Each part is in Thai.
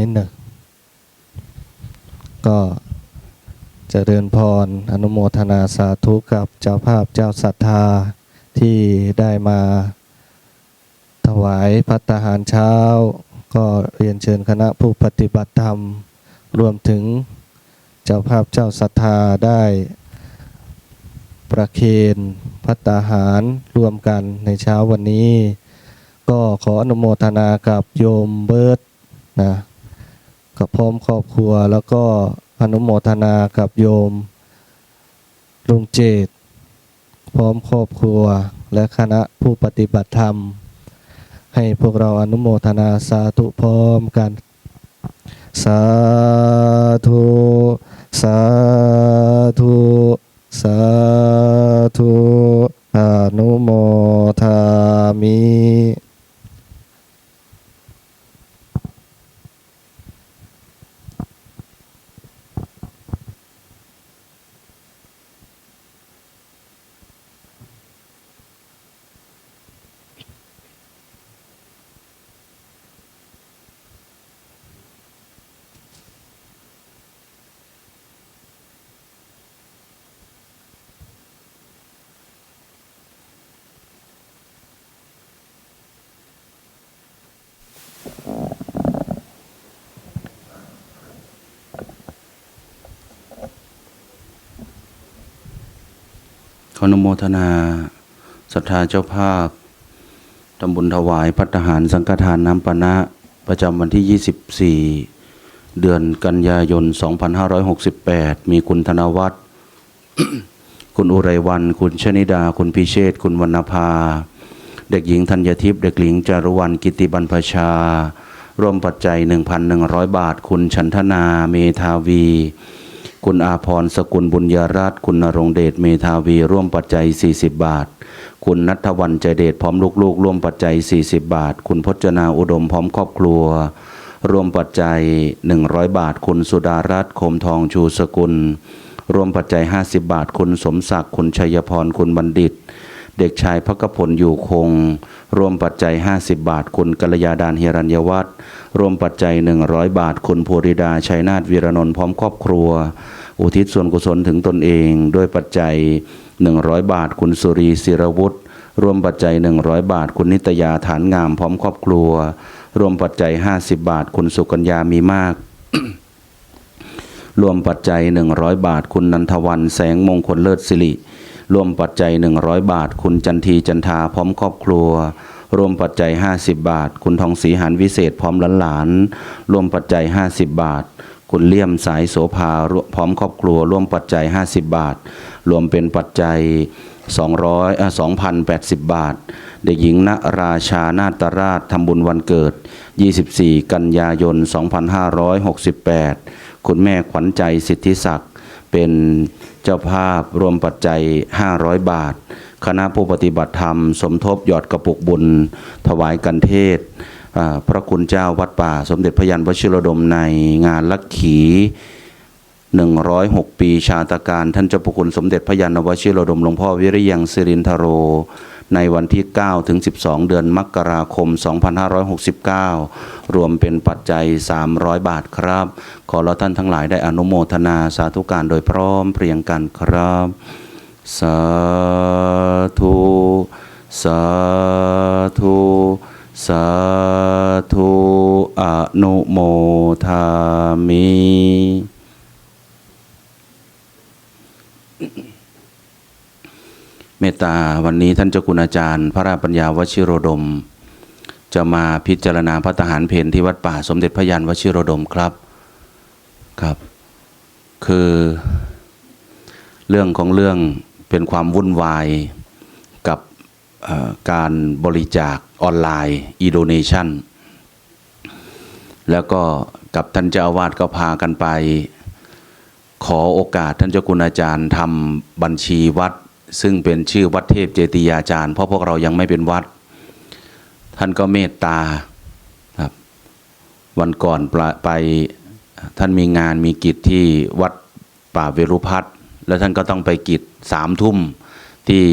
นิดหนึ่งก็จะเจริญพรอนุโมทนาสาธุกับเจ้าภาพเจ้าศรัทธาที่ได้มาถวายพัตหารเช้า ก็เรียนเชิญคณะผู้ปฏิบัติธรรม รวมถึงเจ้าภาพเจ้าศรัทธาได้ประเคนพัตาหารรวมกันในเช้าวันนี้ ก็ขออนุโมทนากับโยมเบิร์ตนะ กับพร้อมครอบครัว แล้วก็อนุโมทนากับโยมลุงเจต พร้อมครอบครัว และคณะผู้ปฏิบัติธรรม ให้พวกเราอนุโมทนาสาธุพร้อมกัน สาธุ สาธุ สาธุ อนุโมทามิ อนุโมทนาศรัทธาเจ้าภาพทำบุญถวายพัฒหารสังฆทานน้ำปานะ ประจำวันที่ 24 เดือนกันยายน 2568 มีคุณธนวัฒน์คุณอุไรวัน คุณชนิดา คุณพิเชษ คุณวรรณภา เด็กหญิงธัญทิพย์ เด็กหญิงจารุวรรณกิติบรรพชา ร่วมปัจจัย 1,100 บาท คุณชันธนา เมธาวี คุณอาพรสกุลบุญยรัตคุณนรงเดชเมธาวีร่วมปัจจัย 40 บาท คุณนัทวันใจเดชพร้อมลูกๆ ร่วมปัจจัย 40 บาท คุณพจนาอุดมพร้อมครอบครัว ร่วมปัจจัย 100 บาท คุณสุดารัตน์คมทองชูสกุล ร่วมปัจจัย 50 บาท คุณสมศักดิ์คุณชัยพรคุณบัณฑิต เด็กชายพักพลอยู่คง รวมปัจจัย 50 บาทคุณกัลยาดานเฮรัญยวัฒน์รวมปัจจัย 100 บาทคุณภูริดาชัยนาทวีรนนท์พร้อมครอบครัว อุทิศส่วนกุศลถึงตนเองด้วยปัจจัย 100 บาทคุณสุรีศิรวุฒิรวมปัจจัย 100 บาท คุณนิตยาฐานงามพร้อมครอบครัว รวมปัจจัย 50 บาท คุณสุกัญญามีมาก รวมปัจจัย 100 บาท คุณนันทวันแสงมงคลเลิศสิริ รวมปัจจัย 100 บาท คุณจันทีจันทาพร้อมครอบครัว รวมปัจจัย 50 บาท คุณทองศรีหานวิเศษพร้อมหลานๆรวมปัจจัย 50 บาท คุณเลี่ยมสายโสภาพร้อมครอบครัว ร่วมปัจจัย 50 บาท รวมเป็นปัจจัย200อะ2,080 บาท เด็กหญิงณราชานาตราชทำบุญวันเกิด 24 กันยายน 2568 คุณแม่ขวัญใจสิทธิศักดิ์ เป็นเจ้าภาพรวมปัจจัย 500 บาท คณะผู้ปฏิบัติธรรม สมทบหยอดกระปุกบุญ ถวายกันเทศ พระคุณเจ้าวัดป่า สมเด็จพระยันวชิรดมในงานลักขี 106 ปีชาตการ ท่านเจ้าพระคุณสมเด็จพระยานวชิรดมหลวงพ่อวิริยังสิรินทโร ในวันที่ 9 ถึง 12 เดือนมกราคม 2569 รวมเป็นปัจจัย 300 บาทครับ ขอเราท่านทั้งหลายได้อนุโมทนาสาธุการโดยพร้อมเพรียงกันครับ สาธุ สาธุ สาธุอนุโมทามิ เมตตาวันนี้ท่านเจ้าคุณอาจารย์ พระราปัญญาวชิโรดม จะมาพิจารณาพระทหารเพนที่วัดป่าสมเด็จพระยานวชิโรดมครับครับ คือเรื่องของเรื่องเป็นความวุ่นวายกับการบริจาคออนไลน์อีโดเนชันแล้วก็กับท่านเจ้าอาวาสก็พากันไป ขอโอกาสท่านเจ้าคุณอาจารย์ทำบัญชีวัด ซึ่งเป็นชื่อวัดเทพเจติยาจารย์เพราะพวกเรายังไม่เป็นวัด ท่านก็เมตตาครับวันก่อนไปท่านมีงานมีกิจที่วัดป่าเวรุพัฒน์แล้วท่านก็ต้องไปกิจสามทุ่มที่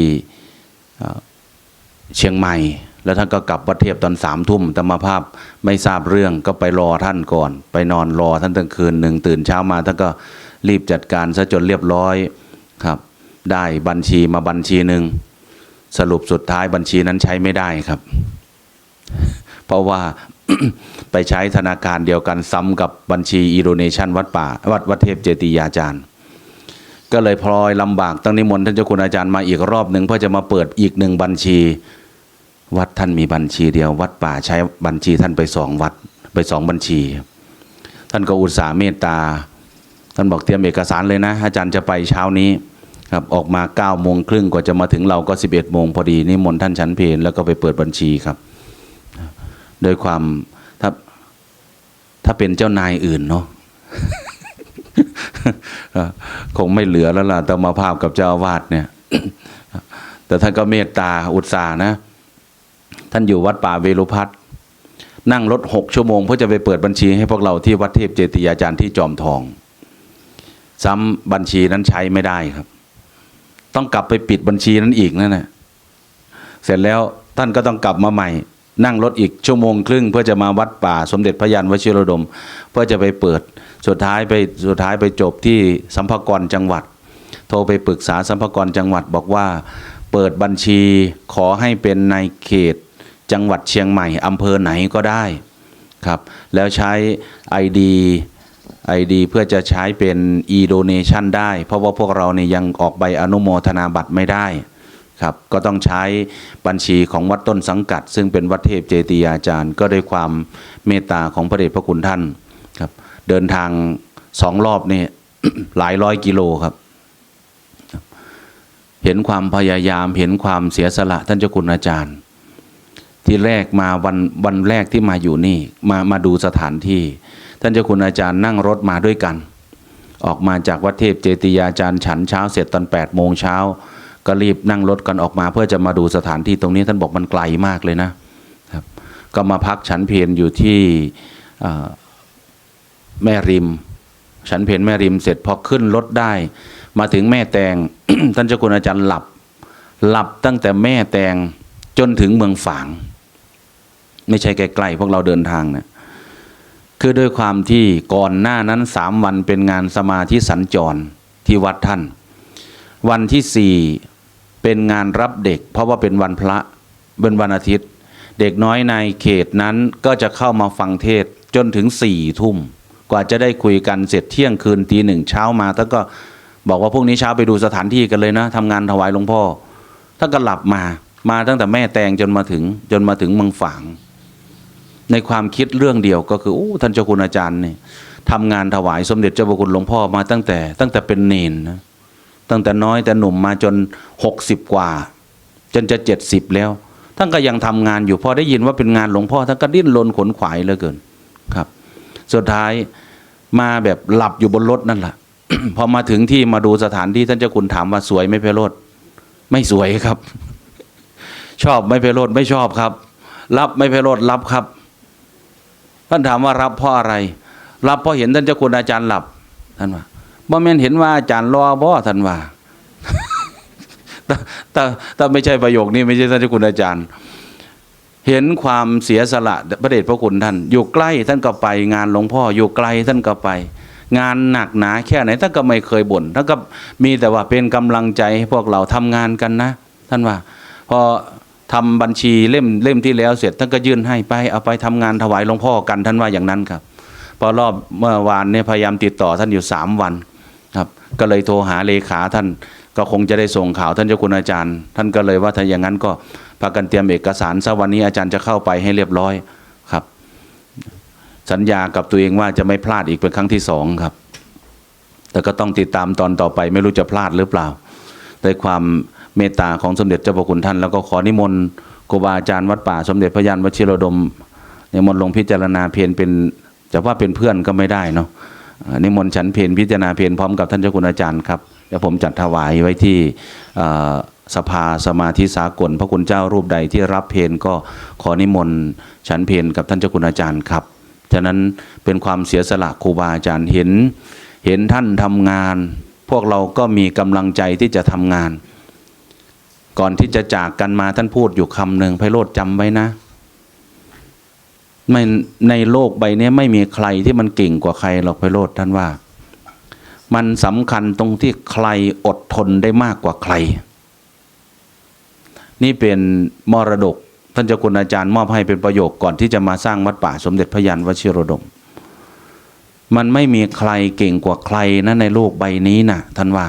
เชียงใหม่ แล้วท่านก็กลับวัดเทพตอนสามทุ่มธรรมภาพไม่ทราบเรื่องก็ไปรอท่านก่อน ไปนอนรอท่านตั้งคืนหนึ่งตื่นเช้ามาท่านก็รีบจัดการซะจนเรียบร้อยครับ ได้บัญชีมาบัญชีหนึ่งสรุปสุดท้ายบัญชีนั้นใช้ไม่ได้ครับ เพราะว่าไปใช้ธนาคารเดียวกันซ้ำกับบัญชีอีโรเนชันวัดป่าวัดวัดเทพเจติยาจารย์ ก็เลยพลอยลำบากตั้งนิมนต์ท่านเจ้าคุณอาจารย์มาอีกรอบหนึ่งเพื่อจะมาเปิดอีกหนึ่งบัญชี วัดท่านมีบัญชีเดียว วัดป่าใช้บัญชีท่านไปสองวัดไปสองบัญชี ท่านก็อุตส่าห์เมตตา ท่านบอกเตรียมเอกสารเลยนะ อาจารย์จะไปเช้านี้ ครับออกมา9ก้าโมงครึ่งกว่าจะมาถึงเราก็ 11บเอ็ดโมงพอดีนิมนท่านชั้นเพลแล้วก็ไปเปิดบัญชีครับ โดยความถ้าถ้าเป็นเจ้านายอื่นเนาะคงไม่เหลือแล้วล่ะต้องมาภาพกับเจ้าอาวาสเนี่ย แต่ท่านก็เมตตาอุตส่าห์นะ ท่านอยู่วัดป่าเวรุพัฒน์นั่งรถหกชั่วโมงเพื่อจะไปเปิดบัญชีให้พวกเราที่วัดเทพเจติยาจารย์ที่จอมทอง ซ้ำบัญชีนั้นใช้ไม่ได้ครับ ต้องกลับไปปิดบัญชีนั้นอีกนั่นแหละเสร็จแล้วท่านก็ต้องกลับมาใหม่ นั่งรถอีกชั่วโมงครึ่ง เพื่อจะมาวัดป่าสมเด็จพระยานวชิรดม เพื่อจะไปเปิดสุดท้ายไปสุดท้ายไปจบที่สัมภากรจังหวัด โทรไปปรึกษาสัมภากรจังหวัดบอกว่า เปิดบัญชีขอให้เป็นในเขต จังหวัดเชียงใหม่อำเภอไหนก็ได้ครับ แล้วใช้ ID ID เพื่อจะใช้เป็น e-donation ได้ เพราะว่าพวกเราเนี่ยยังออกใบอนุโมทนาบัตรไม่ได้ครับก็ต้องใช้บัญชีของวัดต้นสังกัด ซึ่งเป็นวัดเทพเจติยาจารย์ ก็ด้วยความเมตตาของพระเดชพระคุณท่านครับเดินทางสองรอบนี่หลายร้อยกิโลครับ เห็นความพยายามเห็นความเสียสละท่านเจ้าคุณอาจารย์ ที่แรกมาวันวันแรกที่มาอยู่นี่มามาดูสถานที่ ท่านเจ้าคุณอาจารย์นั่งรถมาด้วยกัน ออกมาจากวัดเทพเจติยาจารย์ฉันเช้าเสร็จตอน8ปดโมงเช้าก็รีบนั่งรถกันออกมาเพื่อจะมาดูสถานที่ตรงนี้ท่านบอกมันไกลมากเลยนะครับ ก็มาพักฉันเพลอยู่ที่แม่ริม ฉันเพลแม่ริมเสร็จพอขึ้นรถได้ มาถึงแม่แตงท่านเจ้าคุณอาจารย์หลับ หลับตั้งแต่แม่แตงจนถึงเมืองฝาง ไม่ใช่ใกล้ๆพวกเราเดินทางเนี่ย คือด้วยความที่ก่อนหน้านั้นสามวันเป็นงานสมาธิสัญจรที่วัดท่าน วันที่สี่เป็นงานรับเด็ก เพราะว่าเป็นวันพระเป็นวันอาทิตย์ เด็กน้อยในเขตนั้นก็จะเข้ามาฟังเทศจนถึงสี่ทุ่ม กว่าจะได้คุยกันเสร็จเที่ยงคืนตีหนึ่งเช้ามาท่านก็บอกว่าพรุ่งนี้เช้าไปดูสถานที่กันเลยนะทำงานถวายหลวงพ่อท่านก็หลับมามาตั้งแต่แม่แตงจนมาถึงจนมาถึงเมืองฝาง ในความคิดเรื่องเดียวก็คืออู้ท่านเจ้าคุณอาจารย์เนี่ยทำงานถวายสมเด็จเจ้าพระคุณหลวงพ่อมาตั้งแต่ ตั้งแต่เป็นเนนนะตั้งแต่น้อยแต่หนุ่มมาจนหกสิบกว่า จนจะเจ็ดสิบแล้วท่านก็ยังทำงานอยู่พอได้ยินว่าเป็นงานหลวงพ่อท่านก็ดิ้นรนขนขวายเหลือเกินครับ สุดท้ายมาแบบหลับอยู่บนรถนั่นแหละพอมาถึงที่มาดูสถานที่ท่านเจ้าคุณถามว่าสวยไหม่เพโรดไม่สวยครับ ชอบไม่เพโรดไม่ชอบครับ รับไม่เพโรดรับครับ ท่านถามว่ารับเพราะอะไร รับเพราะเห็นท่านเจ้าคุณอาจารย์หลับท่านว่าบ่แม่นเห็นว่าอาจารย์รอบ่ท่านว่าแต่แต่แต่ไม่ใช่ประโยคนี้ไม่ใช่ท่านเจ้าคุณอาจารย์ เห็นความเสียสละพระเดชพระคุณท่าน อยู่ใกล้ท่านก็ไป งานหลวงพ่ออยู่ไกลท่านก็ไป งานหนักหนาแค่ไหนท่านก็ไม่เคยบ่นท่านก็มีแต่ว่าเป็นกำลังใจให้พวกเราทำงานกันนะ ท่านว่าพอ ทำบัญชีเล่มเล่มที่แล้วเสร็จท่านก็ยื่นให้ไปเอาไปทำงานถวายหลวงพ่อกันท่านว่าอย่างนั้นครับพอรอบเมื่อวานเนี่ยพยายามติดต่อท่านอยู่สามวันครับก็เลยโทรหาเลขาท่านก็คงจะได้ส่งข่าวท่านเจ้าคุณอาจารย์ ท่านก็เลยว่าถ้าอย่างนั้นก็พากันเตรียมเอกสารซะวันนี้อาจารย์จะเข้าไปให้เรียบร้อยครับ สัญญากับตัวเองว่าจะไม่พลาดอีกเป็นครั้งที่สองครับ แต่ก็ต้องติดตามตอนต่อไปไม่รู้จะพลาดหรือเปล่าด้วยความ เมตตาของสมเด็จเจ้าพระคุณท่าน แล้วก็ขอนิมนต์ครูบาอาจารย์วัดป่าสมเด็จพระยานวชิรดมนิมนต์ลงพิจารณาเพียรเป็นจะว่าเป็นเพื่อนก็ไม่ได้เนาะอนิมนต์ฉันเพนพิจารณาเพนพร้อมกับท่านเจ้าคุณอาจารย์ครับเดี๋ยวผมจัดถวายไว้ที่สภาสมาธิสากล พระคุณเจ้ารูปใดที่รับเพนก็ขอนิมนต์ฉันเพนกับท่านเจ้าคุณอาจารย์ครับฉะนั้นเป็นความเสียสละครูบาอาจารย์เห็น เห็นท่านทำงาน พวกเราก็มีกำลังใจที่จะทำงาน ก่อนที่จะจากกันมาท่านพูดอยู่คำหนึ่งไพโรธจำไว้นะไม่ในโลกใบนี้ไม่มีใครที่มันเก่งกว่าใครหรอกไพโรธท่านว่า มันสำคัญตรงที่ใครอดทนได้มากกว่าใคร นี่เป็นมรดกท่านเจ้าคุณอาจารย์มอบให้เป็นประโยคก่อนที่จะมาสร้างวัดป่าสมเด็จพระยันวชิรดม มันไม่มีใครเก่งกว่าใครนะในโลกใบนี้นะท่านว่า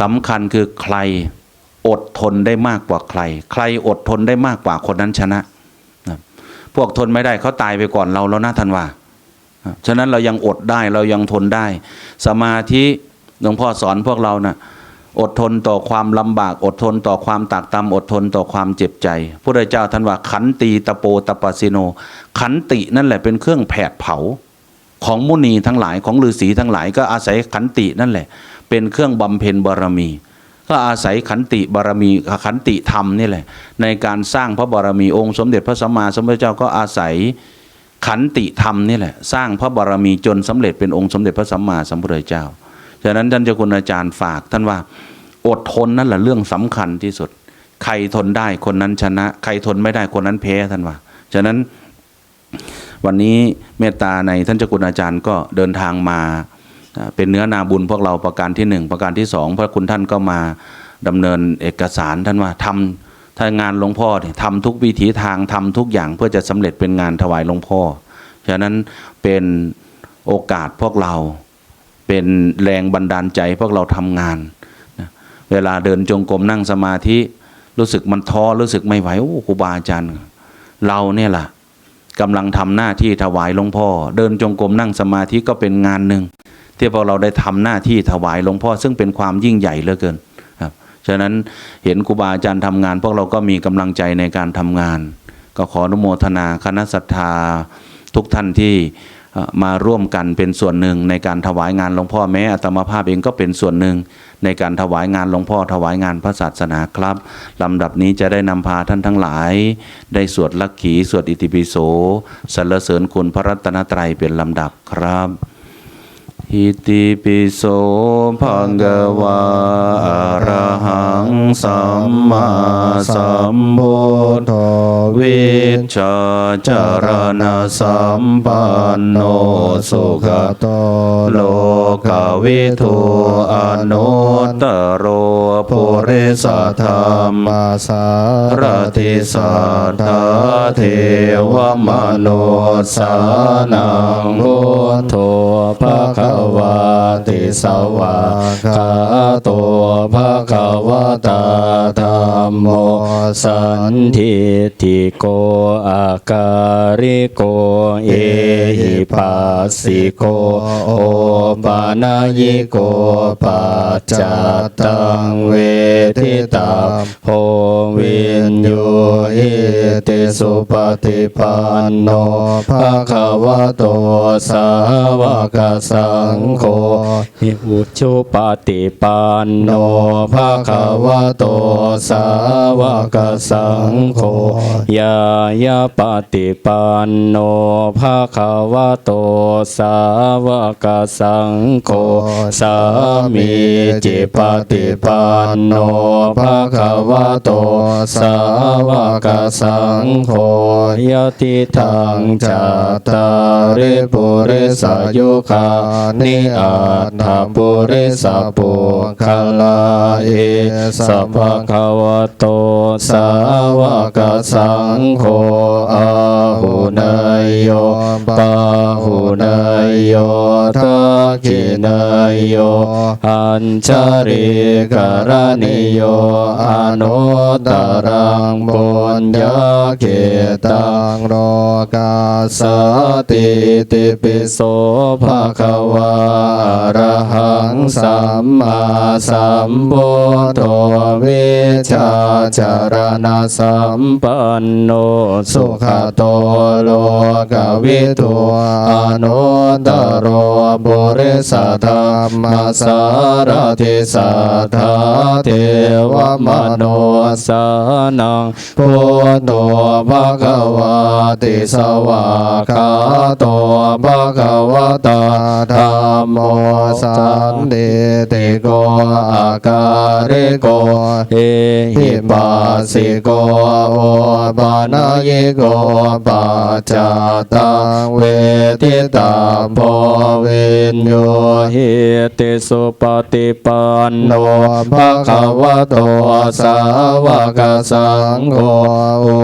สำคัญคือใคร อดทนได้มากกว่าใคร ใครอดทนได้มากกว่าคนนั้นชนะนะพวกทนไม่ได้เขาตายไปก่อนเราแล้วนะท่านว่าฉะนั้นเรายังอดได้เรายังทนได้ สมาธิหลวงพ่อสอนพวกเรานะ่ะอดทนต่อความลำบากอดทนต่อความตากตำอดทนต่อความเจ็บใจพระเจ้าท่านว่าขันตีตะโปตะปะสิโน ขันตินั่นแหละเป็นเครื่องแผดเผาของมุนีทั้งหลายของฤาษีทั้งหลายก็อาศัยขันตินั่นแหละ เป็นเครื่องบำเพ็ญบารมี ก็อาศัยขันติบารมีขันติธรรมนี่แหละ ในการสร้างพระบารมีองค์ สมเด็จพระสัมมาสัมพุทธเจ้าก็อาศัยขันติธรรมนี่แหละสร้างพระบารมีจนสำเร็จเป็นองค์สมเด็จพระสัมมาสัมพุทธเจ้าฉะนั้นท่านเจ้าคุณอาจารย์ฝาก ท่านว่าอดทนนั่นแหละเรื่องสำคัญที่สุด ใครทนได้คนนั้นชนะ ใครทนไม่ได้คนนั้นแพ้ท่านว่าฉะนั้นวันนี้เมตตาในท่านเจ้าคุณอาจารย์ก็เดินทางมาอ่า เป็นเนื้อนาบุญพวกเราประการที่หนึ่งประการที่สองพระคุณท่านก็มาดำเนินเอกสารท่านว่าทำถ้างานหลวงพ่อเนี่ยทำทุกวิถีทางทำทุกอย่างเพื่อจะสำเร็จเป็นงานถวายหลวงพ่อ ฉะนั้นเป็นโอกาสพวกเราเป็นแรงบันดาลใจพวกเราทำงานนะเวลาเดินจงกรมนั่งสมาธิรู้สึกมันท้อรู้สึกไม่ไหวโอ้ครูบาอาจารย์เราเนี่ยล่ะกำลังทำหน้าที่ถวายหลวงพ่อ เดินจงกรมนั่งสมาธิก็เป็นงานหนึ่ง ที่พวกเราได้ทำหน้าที่ถวายหลวงพ่อซึ่งเป็นความยิ่งใหญ่เหลือเกินครับฉะนั้นเห็นครูบาอาจารย์ทำงาน พวกเราก็มีกำลังใจในการทำงาน ก็ขออนุโมทนาคณะศรัทธาทุกท่านที่มาร่วมกันเป็นส่วนหนึ่งในการถวายงานหลวงพ่อแม้อัตมาภาพเองก็เป็นส่วนหนึ่งในการถวายงานหลวงพ่อถวายงานพระศาสนาครับลำดับนี้จะได้นำพาท่านทั้งหลาย ได้สวดลักขีสวดอิติปิโสสรรเสริญคุณพระรัตนตรัยเป็นลำดับครับ อิติปิโสภะคะวะอะระหังสัมมาสัมพุทโธวิชชาจารณะสัมปันโนสุขโตโลกวิทูอนุตตโรปุริสธรรมมาสารติสัทธาเทวมโนสานังพุทโธภะคะวาติสวาคาโตภะคะวะตาธัมโมสันทิติโกอาการิโกเอหิปัสสิโกโอปานายิโกปัจจตังเวทิตาโพวินโยหิติสุปฏิปันโนภะคะวะโตสาวกสังงโฆหิอุชุปฏิปันโนภะคะวะโตสาวกสังโฆยายาปฏิปันโนภะคะวะโตสาวกสังโฆสามีจิปฏิปันโนภะคะวะโตสาวกสังโฆยติทังจัตตาริปุริสายุคานิอัตถปุริสปุคลาเอสัพพะคะวะโตสาวกสังโฆอาหุนายโยปาหุนายโยทักขินายโยอัญชาริกรณิโยอนุตตรังบุญญาเกตังโลกาสติติปิโสภะคะวะระหังสัมมาสัมพุทโธวิชาจารณะสัมปันนโนสุสุขขโตโลกวิทูอนุตตโรบุริสธรรมสารทิสัทธาเทวมโนสานังพุทโธภะคะวะติสวากขาโตภะคะวะตาธัมโมสันติติโกอาการิโกเอหิปัสสิโกโอปานายิโกปัจจาตังเวทิตาโพวินโยเหติสุปฏิปันโนภะคะวะโตสาวกสังโฆอุ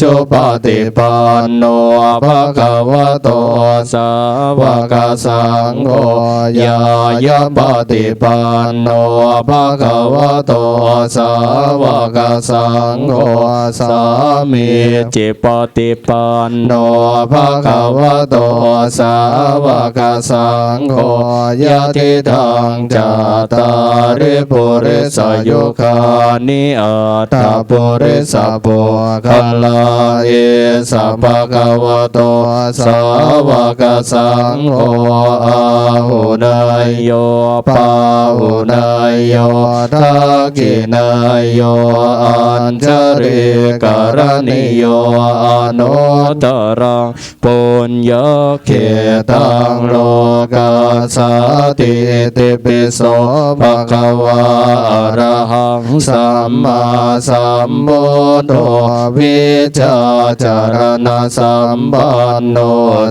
ชุปฏิปันโนภะคะวะโตสาวกสังโฆยายะปฏิปันโนภะคะวะโตสาวกสังโฆสามีจิปฏิปันโนภะคะวะโตสาวกสังโฆยะทิทังจัตตาริปุริสยุคานิอัตตาปุริสปุคัลลาเอสัพพะคะวะโตสาวกสังโฆอาหุนายโยปาหุนายโยทักินายโยอัญชริกรณิโยอนุตรังปุญญเขตังโลกาสาติติปิโสภะคะวะอรหังสัมมาสัมพุทโธวิชาจารณะสัมปันโน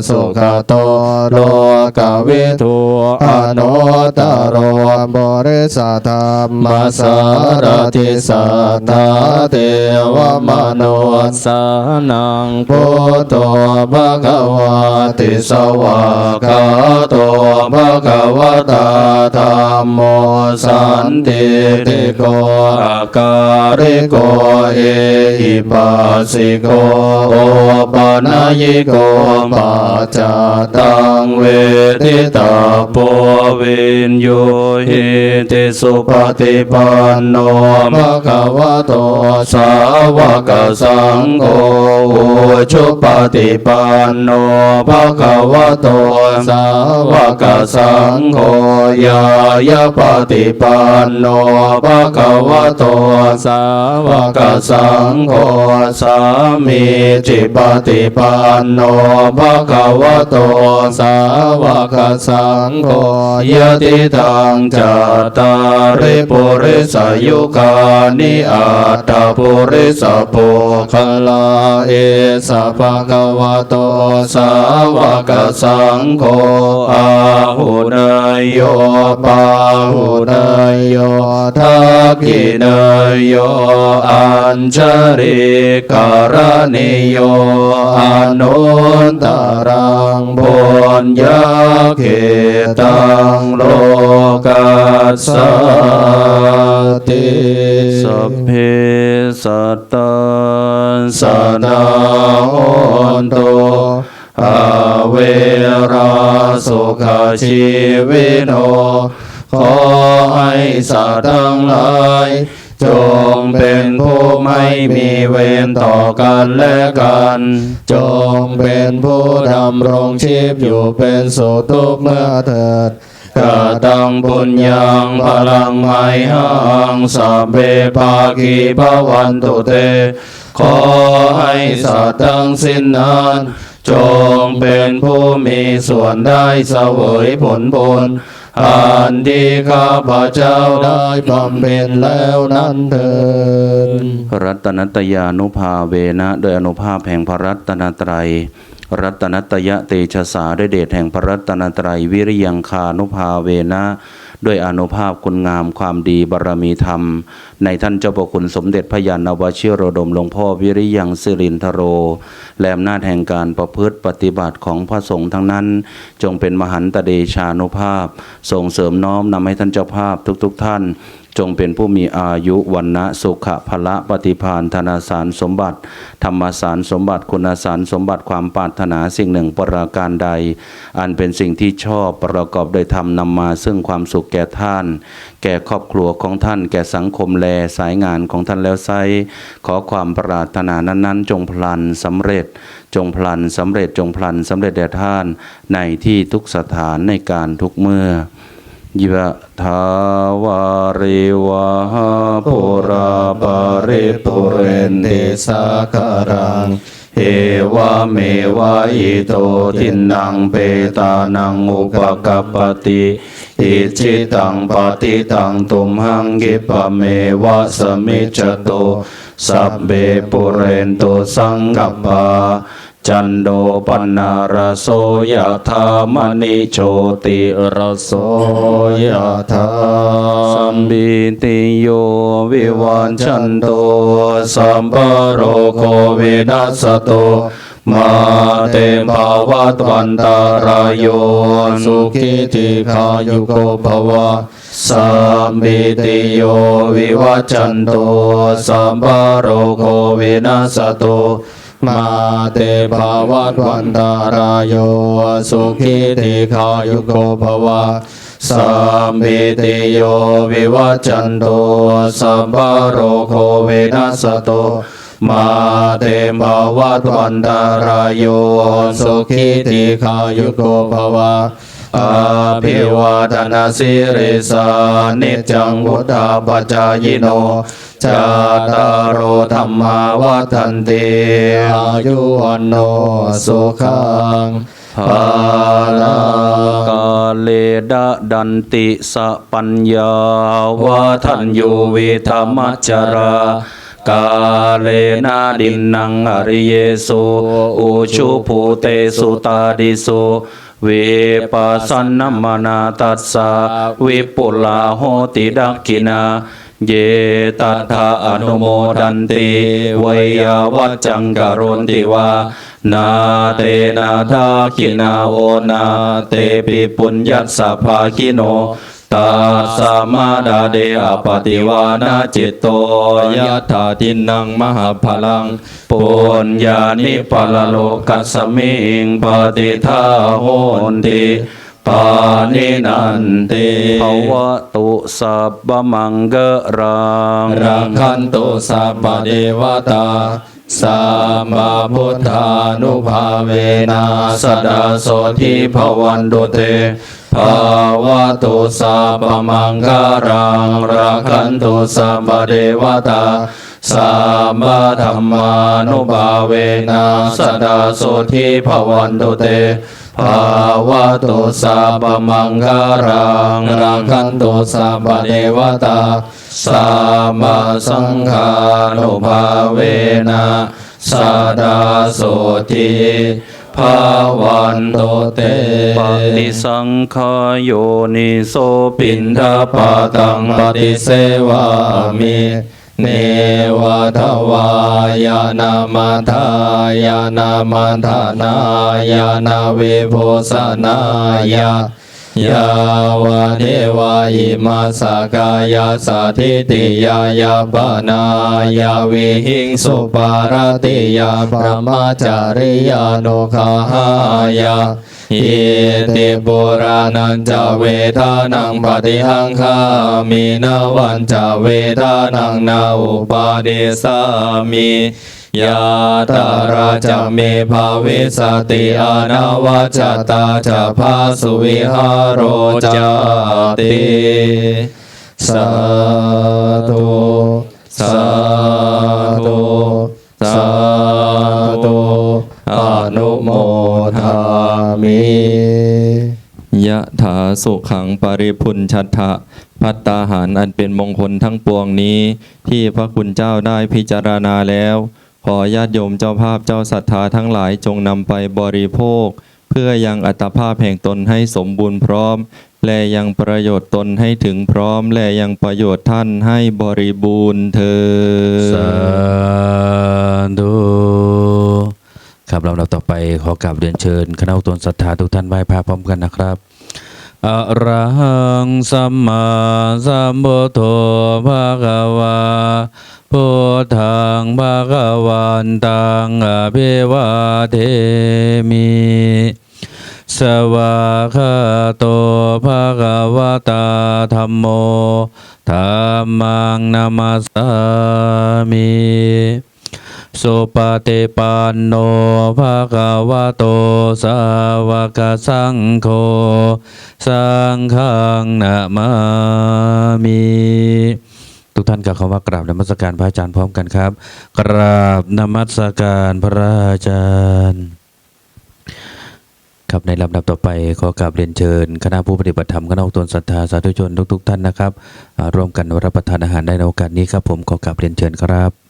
สุขโตโลกวิทูทัวอนุตตโรบริสัทธรรมสารติสัทธาเทวมโนสานังพุทโธภะคะวะติสวากาโตภะคะวะตาธัมโมสันติติโกอาการิโกเอหิปัสสิโกโอปะนายิโกปัจจตังเวทิตาโปวินโยหิติสุปฏิปันโนภะคะวะโตสาวกสังโฆอุชุปฏิปันโนภะคะวะโตสาวกสังโฆยายะปฏิปันโนภะคะวะโตสาววกสังโฆสามีจิปฏิปันโนภะคะวะโตสาวกสังงโฆยะติทังจัตตาริปุริสยุคานิอัตตปุริสปุคลาเอสะภะคะวะโตสาวกสังโฆอาหุนายโยปาหุนายโยทักขินายโยอัญชริกรณิโยอนุตตรังบุญญาเขตังโลกัสสติสัพเพสัตตาสนาโหนตุอาเวราสุขชีวิโนขอให้สัตว์ทั้งหลาย จงเป็นผู้ไม่มีเวรต่อกันและกัน จงเป็นผู้ดำรงชีพอยู่เป็นสุขทุกเมื่อเถิดกะตังปุญญังพลังไมหังสัพเพปากีภวันตุเต ขอให้สัตว์ทั้งสิ้นนั้นจงเป็นผู้มีส่วนได้เสวยผลบุญ อันที่ข้าพเจ้าได้บำเพ็ญแล้วนั้นเถิดรัตนัตยานุภาเวนะโดยอนุภาพแห่งพระรัตนตรัย รัตนัตยะเตชะสาด้วยเดชแห่งพระรัตนตรัยวิริยังคานุภาเวนะ ด้วยอนุภาพคุณงามความดีบารมีธรรม ในท่านเจ้าประคุณสมเด็จพระยานนวชิโรดมหลวงพ่อวิริยังสิรินทโร และอำนาจแห่งการประพฤติปฏิบัติของพระสงฆ์ทั้งนั้น จงเป็นมหันตเดชานุภาพ ส่งเสริมน้อมนำให้ท่านเจ้าภาพทุกๆท่าน จงเป็นผู้มีอายุวันนะสุขะพละปฏิพานธนาสารสมบัติ ธรรมสารสมบัติคุณสารสมบัติความปรารถนาสิ่งหนึ่งประการใด อันเป็นสิ่งที่ชอบประกอบโดยธรรมนำมาซึ่งความสุขแก่ท่าน แก่ครอบครัวของท่าน แก่สังคมแลสายงานของท่านแล้วไซขอความปรารถนานั้นๆ จงพลันสำเร็จจงพลันสำเร็จจงพลันสำเร็จแด่ท่านในที่ทุกสถานในการทุกเมื่อ ยะทาวาริวาหาปุราปาริปุเรนติสาการังเอวะเมวะอิโตทินังเปตานังอุปกปติอิจิตังปฏิตังตุมหังกิปะเมวะสมิจโตสัพเบปุเรนโตสังกปปา จันโดปนารโสยธามณิโชติรโสยธาสัมบิติโยวิวันชันโตสัมปโรโควินัสโตมาเตภาวัตวันตารายโยสุขิติขายุโกภวะสัมบิติโยวิวัจันโตสัมปโรโควินัสโต มาเตภาวัตวันตารายโยสุขิติขายุโกภวะสัมมิติโยวิวัจจันโตสัมปโรโคเวนัสโตมาเตภาวัตวันตารายโยสุขิติขายุโกภวะ อาภิวาทนาสิริสานิจังวุธาปจายโนจาตารโอธรรมาวัฏันติอายุวันโนสุขังภาลังกาเลดะดันติสปัญญาวาทันยูวิธรรมจรากาเลนาดินนังอริเยสุอุชุภูเตสุตาดิสุ วิปัสสนมนาตัสสะวิปุลาโหติดักกินาเยตัทธาอนุโมดันติวยาวัจจังกโรนติวานาเตนาทาคินาโอนาเตปิปุญญาสภาคิโน ตาสามาดาเดอปฏิวานาจิตโตยะถาทินังมหาพลังปุญญานิปะละโลกัสสมิงปฏิทาโหนติปานินันติภวะตุสัพพมังกรังรักขันตุสัพพะเทวตา สัมมาพุทธานุภาเวนะสดาโสทิภวันตุเตภาวะตุสัพมังกรังรักขันตุสัพพเทวตาสัมมาธรรมานุภาเวนะสดาโสทิภวันตุเตภาวะตุสัพมังคารังรักขันตุสัพพเทวตา สัมมาสังฆานุภาเวนะสดาโสทิภาวันโตเตปฏิสังขาโยนิโสปินทปาตังปฏิเสวามิเนวะทวายานามาทายานามาทานายานาเวโพสนายา ยาวะเทวาอิมาสกายาสาธิติยายาปนายาวิหิงสุปารติยาพระมาจาริยาโนคาหายาอิติปุรานันจเวทานังปฏิหังคามีนาวันจเวทานังนาอุปาเดสามี ยาตาราจเมภาวิสติอานาวาจตาจะพาสุวิหารโรจาติสาธุสาธุสาธุอนุโมทามิยะถาสุขังปริพุนชัตถะพัตตาหารอันเป็นมงคลทั้งปวงนี้ ที่พระคุณเจ้าได้พิจารณาแล้ว ขอญาติโยมเจ้าภาพเจ้าศรัทธาทั้งหลายจงนำไปบริโภค เพื่อยังอัตภาพแห่งตนให้สมบูรณ์พร้อม และยังประโยชน์ตนให้ถึงพร้อม และยังประโยชน์ท่านให้บริบูรณ์เธอญสาธุครับลำดับต่อไปขอกราบเรียนเชิญ คณะตนศรัทธาทุกท่านไหว้พระพร้อมกันนะครับอะระหังสัมมาสัมพุทโธภะคะวา พุทธังภะคะวันตังอภิวาเทมิสวากขาโตภะคะวะตาธัมโมธัมมังนามัสามิสุปฏิปันโนภะคะวะโตสาวกสังโฆสังฆังนะมามิ ท่านกับคำว่ากราบนมัสการพระอาจารย์พร้อมกันครับ กราบนมัสการพระอาจารย์ครับในลำดับต่อไปขอกราบเรียนเชิญ คณะผู้ปฏิบัติธรรมคณะองค์ตนศรัทธาสาธุชนทุกๆ ท่านนะครับร่วมกันรับประทานอาหารได้ในโอกาสนี้ครับผมขอกราบเรียนเชิญครับ